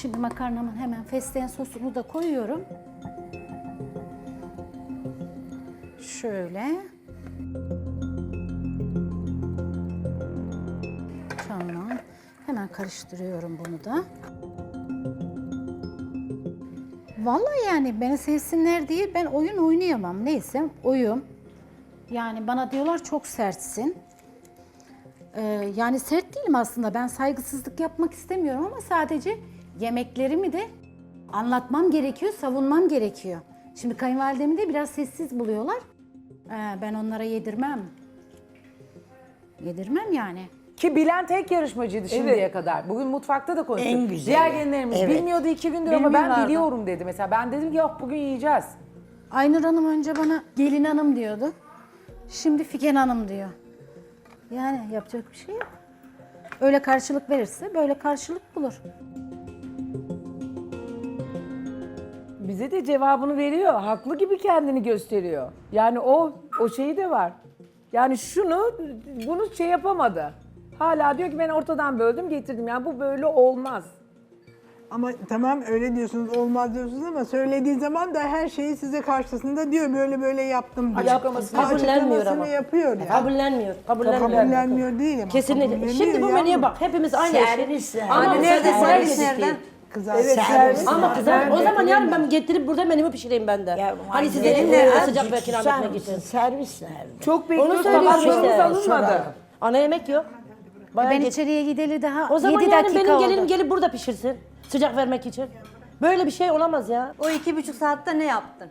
Şimdi makarnamın hemen fesleğen sosunu da koyuyorum. Şöyle. Tamam. Hemen karıştırıyorum bunu da. Vallahi yani beni sevsinler diye ben oyun oynayamam. Neyse oyun. Yani bana diyorlar çok sertsin. Ee, yani sert değilim aslında. Ben saygısızlık yapmak istemiyorum ama sadece yemeklerimi de anlatmam gerekiyor, savunmam gerekiyor. Şimdi kayınvalidemi de biraz sessiz buluyorlar. Ee, ben onlara yedirmem. Yedirmem yani. Ki bilen tek yarışmacıydı şimdiye kadar. Bugün mutfakta da konuştuk. En güzeli. Diğer gelinlerimiz Evet. bilmiyordu iki gündür ama ben biliyorum dedi. Mesela ben dedim ki yok bugün yiyeceğiz. Aynur Hanım önce bana gelin hanım diyordu. Şimdi Figen Hanım diyor. Yani yapacak bir şey yok. Öyle karşılık verirse böyle karşılık bulur. Bize de cevabını veriyor. Haklı gibi kendini gösteriyor. Yani o o şeyi de var. Yani şunu bunu şey yapamadı. Hala diyor ki ben ortadan böldüm getirdim. Yani bu böyle olmaz. Ama tamam öyle diyorsunuz olmaz diyorsunuz ama söylediği zaman da her şeyi size karşısında diyor böyle böyle yaptım diyor. Açıklamasını Ha, Kabullenmiyor açıklamasını ama. yapıyor ya. Kabullenmiyor. Kabullenmiyor. Kabullenmiyor değil ama. Kesinlikle. Şimdi bu ya. menüye bak. Hepimiz aynı eşit. Servis Ama nerede? nerede Servis nereden? Kızar. Evet, Servis. Ama Ben o zaman yarın ben getirip burada menümü pişireyim ben de. Ya, hani size e, azıcık sıcak ve ikram etmek için. Servis nerede? Çok bekliyoruz söylüyorum tabaklarımız işte. alınmadı. Ana yemek yok. Bayağı Ben geç- içeriye gideli daha O zaman 7 yani dakika benim gelinim gelip burada pişirsin. Sıcak vermek için. Böyle bir şey olamaz ya. O iki buçuk saatte ne yaptın?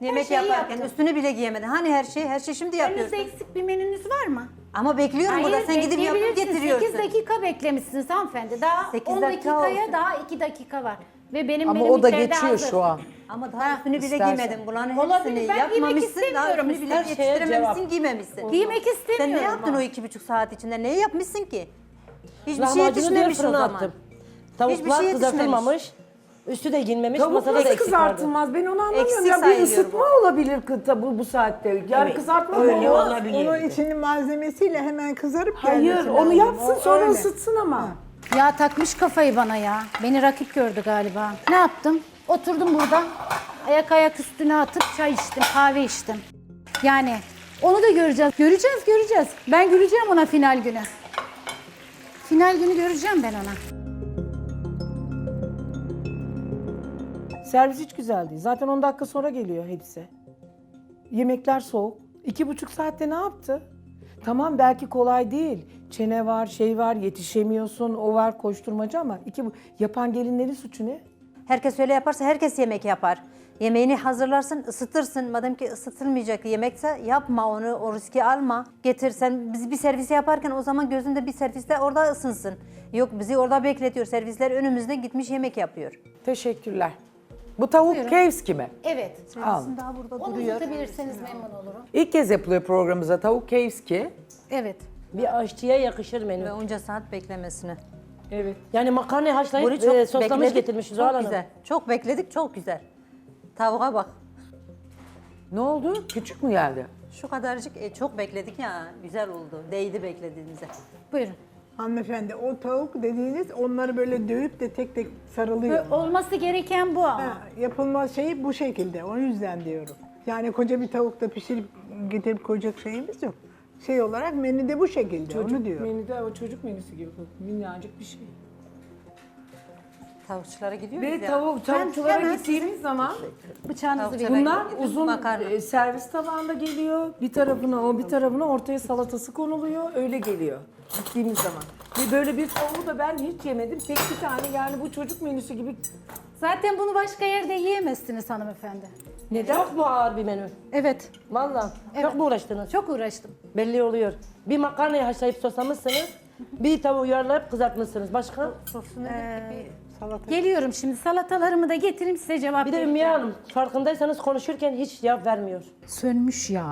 Yemek yaparken yaptım. üstünü bile giyemedin. Hani her şey, her şey şimdi yapıyorsun. Önünüzde eksik bir menünüz var mı? Ama bekliyorum burada. Sen gidip yapıp bekleyebilirsiniz. getiriyorsun. 8 dakika beklemişsiniz hanımefendi. Daha Sekiz 10 dakika dakikaya olsun. daha 2 dakika var. Ve benim Ama menüm o da içeride geçiyor hazır. şu an. Ama daha üstünü bile İstersen. giymedin. Bunların Olabilir, hepsini ben giymek yapmamışsın. Daha istemiyorum. üstünü bile Her şeye yetiştirememişsin, cevap. giymemişsin. Giymek Sen istemiyorum. ne yaptın ama. o iki buçuk saat içinde? Neyi yapmışsın ki? Hiçbir şey Lahmacunu diğer yetişmemiş o fırına zaman. attım. Hiçbir Tavuklar şey kızartılmamış. Üstü de yenmemiş. Tavuk masada da nasıl eksik vardı. kızartılmaz? Ben onu anlamıyorum. Eksik ya bir sayılıyor ısıtma bu. olabilir kı- bu, bu saatte. Yani Evet, kızartma öyle mı? olabilir. Onun içinin malzemesiyle hemen kızarıp Hayır, gelmesi onu lazım. yapsın O sonra öyle. ısıtsın ama. Ya takmış kafayı bana ya. Beni rakip gördü galiba. Ne yaptım? Oturdum burada. Ayak ayak üstüne atıp çay içtim, kahve içtim. Yani onu da göreceğiz. Göreceğiz, göreceğiz. Ben güleceğim ona final günü. Final günü göreceğim ben ona. Servis hiç güzel değil. Zaten 10 dakika sonra geliyor hepsi. Yemekler soğuk. İki buçuk saatte ne yaptı? Tamam belki kolay değil. Çene var, şey var, yetişemiyorsun, o var koşturmaca ama iki bu- yapan gelinlerin suçu ne? Herkes öyle yaparsa herkes yemek yapar. Yemeğini hazırlarsın, ısıtırsın. Madem ki ısıtılmayacak yemekse yapma onu, o riski alma. Getir sen biz bir servis yaparken o zaman gözünde bir serviste orada ısınsın. Yok bizi orada bekletiyor. Servisler önümüzde gitmiş yemek yapıyor. Teşekkürler. Bu tavuk Kevski mi? Evet. Al. Daha burada Onu tutabilirseniz memnun olurum. İlk kez yapılıyor programımıza tavuk Kevski. Evet. Bir aşçıya yakışır menü. Ve onca saat beklemesine. Evet. Yani makarnayı haşlayıp e, soslamış bekledik, getirmiş çok Zuhal Hanım. güzel. Çok bekledik, çok güzel. Tavuğa bak. Ne oldu? Küçük mü geldi? Şu kadarcık e, çok bekledik ya. Güzel oldu. Değdi beklediğimize. Buyurun. Hanımefendi o tavuk dediğiniz onları böyle dövüp de tek tek sarılıyor. Ö- Olması gereken bu ama. Ha, yapılma şeyi bu şekilde. O yüzden diyorum. Yani koca bir tavuk da pişirip getirip koyacak şeyimiz yok. Şey olarak menüde bu şekilde. onu diyor. menüde o çocuk menüsü gibi minnacık bir şey. Tavukçulara gidiyor Ve ya? tavuk, tavukçulara hemen gittiğimiz zaman Bıçağınızı Tavuk verin. bunlar Gidip uzun makarna. e, servis tabağında geliyor. Bir tarafına o bir tarafına ortaya salatası konuluyor. Öyle geliyor gittiğimiz zaman. Ve böyle bir tavuğu da ben hiç yemedim. Tek bir tane yani bu çocuk menüsü gibi. Zaten bunu başka yerde yiyemezsiniz hanımefendi. Neden? Çok mu ağır bir menü? Evet. Vallahi. Evet. Çok mu uğraştınız? Çok uğraştım. Belli oluyor. Bir makarnayı haşlayıp soslamışsınız. Bir tavuğu yuvarlayıp kızartmışsınız. Başka? Sosunu Salata. Geliyorum şimdi salatalarımı da getireyim size cevap Bir de vereceğim. Ümmüye Hanım farkındaysanız konuşurken hiç cevap vermiyor. Sönmüş ya.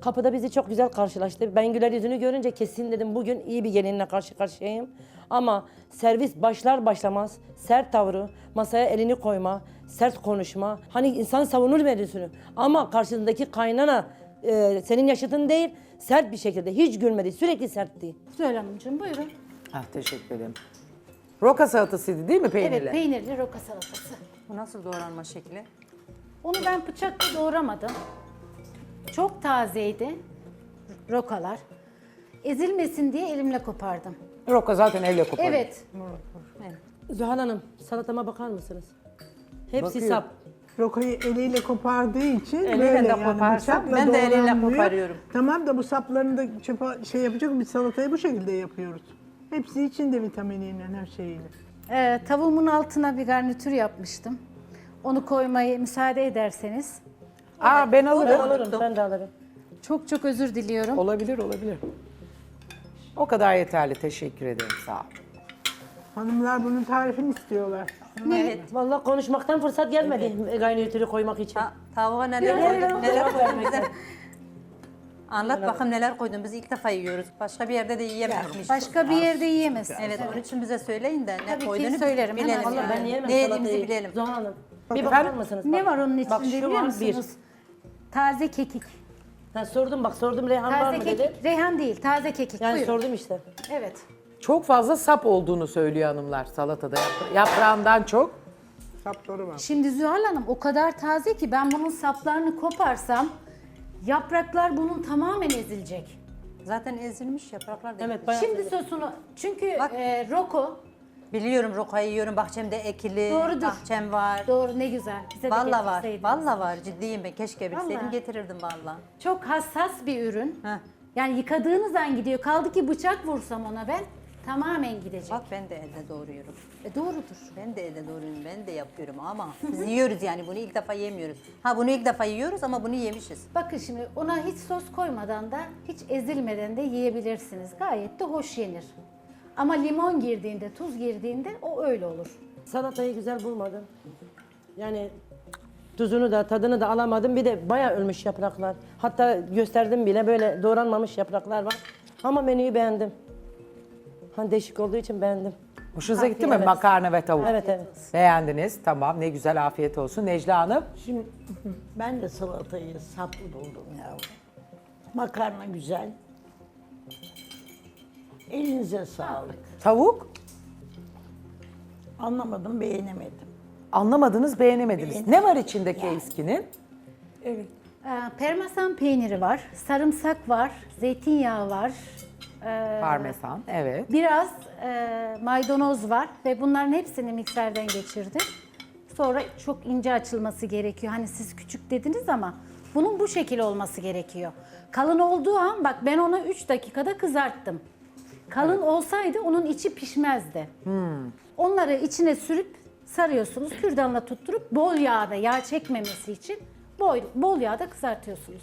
Kapıda bizi çok güzel karşılaştı. Ben güler yüzünü görünce kesin dedim bugün iyi bir gelinle karşı karşıyayım. Ama servis başlar başlamaz sert tavrı, masaya elini koyma, sert konuşma. Hani insan savunur menüsünü. Ama karşısındaki kaynana e, senin yaşıtın değil, sert bir şekilde hiç gülmedi. Sürekli sertti. Söyle hanımcığım buyurun. Ah teşekkür ederim. Roka salatasıydı değil mi peynirli? Evet peynirli roka salatası. Bu nasıl doğranma şekli? Onu ben bıçakla doğramadım. Çok tazeydi rokalar. Ezilmesin diye elimle kopardım. Roka zaten elle koparıyor. Evet. Zuhal Hanım salatama bakar mısınız? Hepsi Bakıyorum. sap. Rokayı eliyle kopardığı için Eliyle böyle de yani bıçakla ben de eliyle doğranmıyor. koparıyorum. Tamam da bu saplarını da çöpe şey yapacak bir salatayı bu şekilde yapıyoruz. Hepsi içinde vitaminiyle her şeyiyle. Ee, tavuğumun altına bir garnitür yapmıştım. Onu koymayı müsaade ederseniz. Aa ben alırım. Alırım ben de alırım. Çok çok özür diliyorum. Olabilir olabilir. O kadar yeterli. Teşekkür ederim. Sağ ol. Hanımlar bunun tarifini istiyorlar. Evet. Vallahi konuşmaktan fırsat gelmedi garnitürü koymak için. Ta tavuğa neler koydun? Neler koydun? Anlat bakalım neler koydun. Biz ilk defa yiyoruz. Başka bir yerde de yiyemedik. Başka bir yerde yiyemezsin. Evet, onun için bize söyleyin de ne Tabii ki koyduğunu söylerim, bilelim. yani. Ben yiyemem Ne yediğimizi salatayı. bilelim. Zuhal Hanım. Bir bakar mısınız? Ne var onun Bak içinde şu biliyor var musunuz? Taze kekik. Ben sordum bak sordum Reyhan var Taze mı kekik. dedi. Reyhan değil, taze kekik. Yani Buyurun. sordum işte. Evet. Çok fazla sap olduğunu söylüyor hanımlar salatada. Yapra- Yaprağından çok. Sapları var. Şimdi Zühal Hanım o kadar taze ki ben bunun saplarını koparsam yapraklar bunun tamamen ezilecek. Zaten ezilmiş yapraklar da. Evet bayağı Şimdi sosunu çünkü Bak. e, roko Biliyorum rokayı yiyorum. Bahçemde ekili. Doğrudur. Bahçem var. doğru ne güzel. Bize de Valla var. getirseydiniz. Valla var. Ciddiyim ben. Keşke bilseydim Vallahi. getirirdim valla. Çok hassas bir ürün. Heh. Yani yıkadığınız an gidiyor. Kaldı ki bıçak vursam ona ben tamamen gidecek. Bak ben de elde doğruyorum. E, doğrudur. Ben de elde doğruyorum. Ben de yapıyorum ama biz yiyoruz yani. Bunu ilk defa yemiyoruz. Ha bunu ilk defa yiyoruz ama bunu yemişiz. Bakın şimdi ona hiç sos koymadan da hiç ezilmeden de yiyebilirsiniz. Gayet de hoş yenir. Ama limon girdiğinde, tuz girdiğinde o öyle olur. Salatayı güzel bulmadım. Yani tuzunu da tadını da alamadım. Bir de bayağı ölmüş yapraklar. Hatta gösterdim bile böyle doğranmamış yapraklar var. Ama menüyü beğendim. Hani değişik olduğu için beğendim. Hoşunuza gitti mi Evet. makarna ve tavuk? Evet evet. Beğendiniz. Tamam ne güzel afiyet olsun. Necla Hanım. Şimdi ben de salatayı saplı buldum yavrum. Makarna güzel. Elinize sağlık. Tavuk. Anlamadım, beğenemedim. Anlamadınız beğenemediniz. Ne var içinde keiskinin? Evet. Ee, parmesan peyniri var, sarımsak var, zeytinyağı var, ee, Parmesan. Evet. biraz e, maydanoz var ve bunların hepsini mikserden geçirdim. Sonra çok ince açılması gerekiyor. Hani siz küçük dediniz ama bunun bu şekil olması gerekiyor. Kalın olduğu an bak ben onu 3 dakikada kızarttım. Kalın olsaydı onun içi pişmezdi. Onları içine sürüp sarıyorsunuz. Kürdanla tutturup bol yağda yağ çekmemesi için bol, bol yağda kızartıyorsunuz.